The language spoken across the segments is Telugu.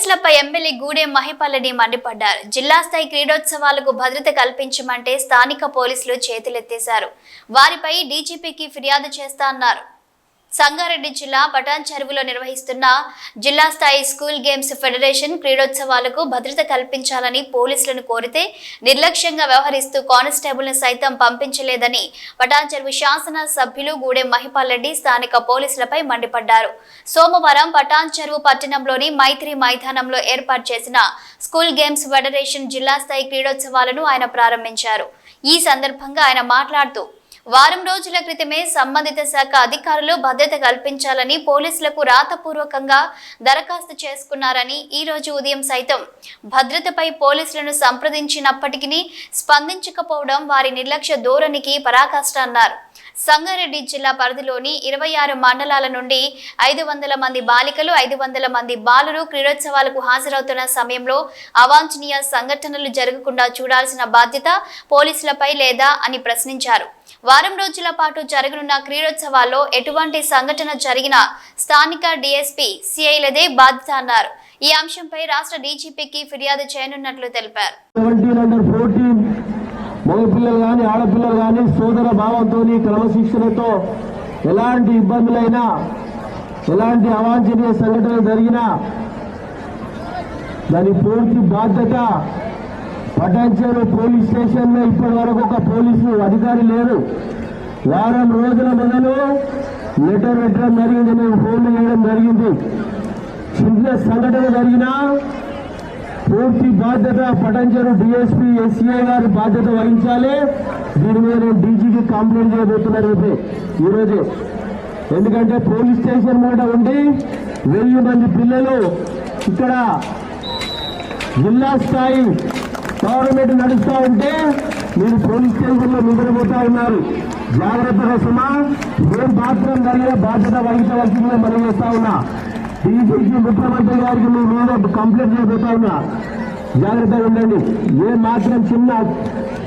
పోలీసులపై ఎమ్మెల్యే గూడెం మహిపాలని మండిపడ్డారు. జిల్లా స్థాయి క్రీడోత్సవాలకు భద్రత కల్పించమంటే స్థానిక పోలీసులు చేతులెత్తేశారు. వారిపై డీజీపీకి ఫిర్యాదు చేస్తా అన్నారు. సంగారెడ్డి జిల్లా పటాన్ చెరువులో నిర్వహిస్తున్న జిల్లా స్థాయి స్కూల్ గేమ్స్ ఫెడరేషన్ క్రీడోత్సవాలకు భద్రత కల్పించాలని పోలీసులను కోరితే నిర్లక్ష్యంగా వ్యవహరిస్తూ కానిస్టేబుల్ను సైతం పంపించలేదని పటాన్ చెరువు శాసన సభ్యులు గూడెం మహిపాల్ రెడ్డి స్థానిక పోలీసులపై మండిపడ్డారు. సోమవారం పటాన్ చెరువు పట్టణంలోని మైత్రి మైదానంలో ఏర్పాటు చేసిన స్కూల్ గేమ్స్ ఫెడరేషన్ జిల్లా స్థాయి క్రీడోత్సవాలను ఆయన ప్రారంభించారు. ఈ సందర్భంగా ఆయన మాట్లాడుతూ వారం రోజుల క్రితమే సంబంధిత శాఖ అధికారులు భద్రత కల్పించాలని పోలీసులకు రాతపూర్వకంగా దరఖాస్తు చేసుకున్నారని ఈ రోజు ఉదయం సైతం భద్రతపై పోలీసులను సంప్రదించినప్పటికీ స్పందించకపోవడం వారి నిర్లక్ష్య ధోరణికి పరాకాష్ట అన్నారు. సంగారెడ్డి జిల్లా పరిధిలోని ఇరవై ఆరు మండలాల నుండి ఐదు వందల మంది బాలికలు ఐదు వందల మంది బాలురు క్రీడోత్సవాలకు హాజరవుతున్న సమయంలో అవాంఛనీయ సంఘటనలు జరగకుండా చూడాల్సిన బాధ్యత పోలీసులపై లేదా అని ప్రశ్నించారు. వారం రోజుల పాటు జరగనున్న క్రీడోత్సవాల్లో ఎటువంటి సంఘటన జరిగినా స్థానిక డీఎస్పీ సిఐలదే బాధ్యత అన్నారు. ఈ అంశంపై రాష్ట్ర డీజీపీకి ఫిర్యాదు చేయనున్నట్లు తెలిపారు. సెవెంటీన్ అండర్ మగపిల్లలు కానీ ఆడపిల్లలు కానీ సోదర భావంతో క్రమశిక్షణతో ఎలాంటి ఇబ్బందులైనా ఎలాంటి అవాంఛనీయ సంఘటనలు జరిగినా దాని పూర్తి బాధ్యత పటాన్చేరు పోలీస్ స్టేషన్లో ఇప్పటి వరకు ఒక పోలీసు అధికారి లేరు. వారం రోజుల మొదలు లెటర్ పెట్టడం జరిగింది మేము ఫోన్లు చేయడం జరిగింది. చిన్న సంఘటన జరిగినా పూర్తి బాధ్యత పటంచెరు డిఎస్పీ ఎస్సీఐ గారి బాధ్యత వహించాలి. దీని మీద నేను డీజీకి కంప్లైంట్ చేయబోతున్నా రేపే ఈరోజే. ఎందుకంటే పోలీస్ స్టేషన్ మీద ఉండి వెయ్యి మంది పిల్లలు ఇక్కడ జిల్లా స్థాయి గవర్నమెంట్ నడుస్తూ ఉంటే మీరు పోలీస్ స్టేషన్లో నిద్రపోతా ఉన్నారు. జాగ్రత్త కోసమా? ఏం మాత్రం కలిగిన బాధ్యత వహించవలసిందిగా మనం చేస్తా ఉన్నా. డీజీపీ ముఖ్యమంత్రి గారికి మీ మీద కంప్లైంట్ చేయబోతా ఉన్నా. జాగ్రత్తగా ఉండండి. ఏ మాత్రం చిన్న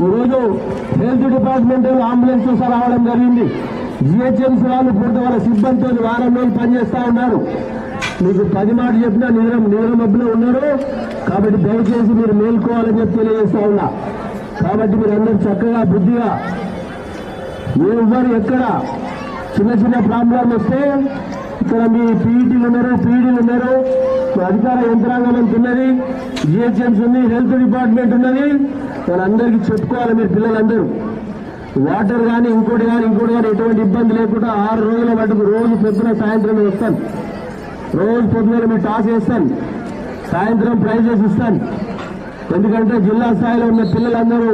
ఈరోజు హెల్త్ డిపార్ట్మెంట్ అంబులెన్స్తో రావడం జరిగింది. జిహెచ్ఎంసీ వాళ్ళు పూర్తి వాళ్ళ సిబ్బందితో వారం రోజులు పనిచేస్తా ఉన్నారు. మీకు పది మాట చెప్పినా నిద్ర నిద్ర మబ్బులో ఉన్నారు కాబట్టి దయచేసి మీరు మేల్కోవాలని చెప్పి తెలియజేస్తా ఉన్నా. కాబట్టి మీరు అందరూ చక్కగా బుద్ధిగా ఎవ్వరు ఎక్కడ చిన్న చిన్న ప్రాబ్లం వస్తే ఇక్కడ మీ పీఈటీలు ఉన్నారు పీఈడీలు ఉన్నారు. అధికార యంత్రాంగం అంత ఉన్నది జిహెచ్ఎంసీ ఉంది హెల్త్ డిపార్ట్మెంట్ ఉన్నది. వాళ్ళందరికీ చెప్పుకోవాలి మీరు పిల్లలందరూ. వాటర్ కానీ ఇంకోటి కానీ ఇంకోటి కానీ ఎటువంటి ఇబ్బంది లేకుండా ఆరు రోజుల మటుకు రోజు పొద్దున సాయంత్రం వస్తాను రోజు పొద్దున మీరు టాస్ చేస్తాను సాయంత్రం ప్రైజెస్ ఇస్తాను. ఎందుకంటే జిల్లా స్థాయిలో ఉన్న పిల్లలందరూ